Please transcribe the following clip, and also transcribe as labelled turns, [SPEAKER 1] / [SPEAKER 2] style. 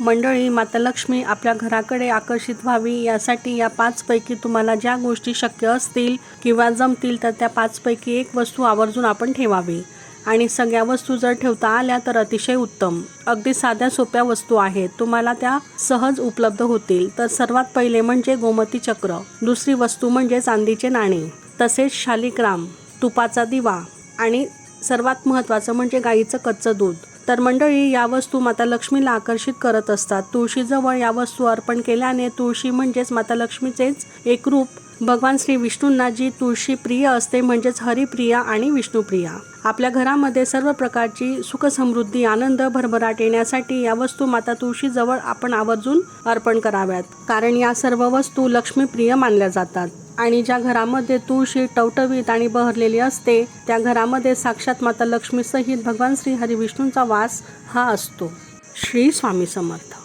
[SPEAKER 1] मंडळी माता लक्ष्मी आपल्या घराकडे आकर्षित व्हावी यासाठी या पाचपैकी तुम्हाला ज्या गोष्टी शक्य असतील किंवा जमतील तर त्या पाचपैकी एक वस्तू आवर्जून आपण ठेवावी. आणि सगळ्या वस्तू जर ठेवता आल्या तर अतिशय उत्तम. अगदी साध्या सोप्या वस्तू आहेत. तुम्हाला त्या सहज उपलब्ध होतील. तर सर्वात पहिले म्हणजे गोमती चक्र. दुसरी वस्तू म्हणजे चांदीचे नाणे. तसेच शालिग्राम तुपाचा दिवा. आणि सर्वात महत्त्वाचं म्हणजे गाईचं कच्चं दूध. तर मंडळी या वस्तू माता लक्ष्मीला आकर्षित करत असतात. तुळशीजवळ या वस्तू अर्पण केल्याने तुळशी म्हणजेच माता लक्ष्मीचेच एक रूप भगवान श्री विष्णूंना जी तुळशी प्रिय असते म्हणजेच हरिप्रिया आणि विष्णुप्रिया. आपल्या घरामध्ये सर्व प्रकारची सुखसमृद्धी आनंद भरभराट येण्यासाठी या वस्तू माता तुळशीजवळ आपण आवर्जून अर्पण कराव्यात. कारण या सर्व वस्तू लक्ष्मीप्रिय मानल्या जातात. आणि ज्या घरामध्ये तुळशी टवटवीत आणि बहरलेली असते त्या घरामध्ये साक्षात माता लक्ष्मीसहित भगवान श्री हरिविष्णूंचा वास हा असतो. श्री स्वामी समर्थ.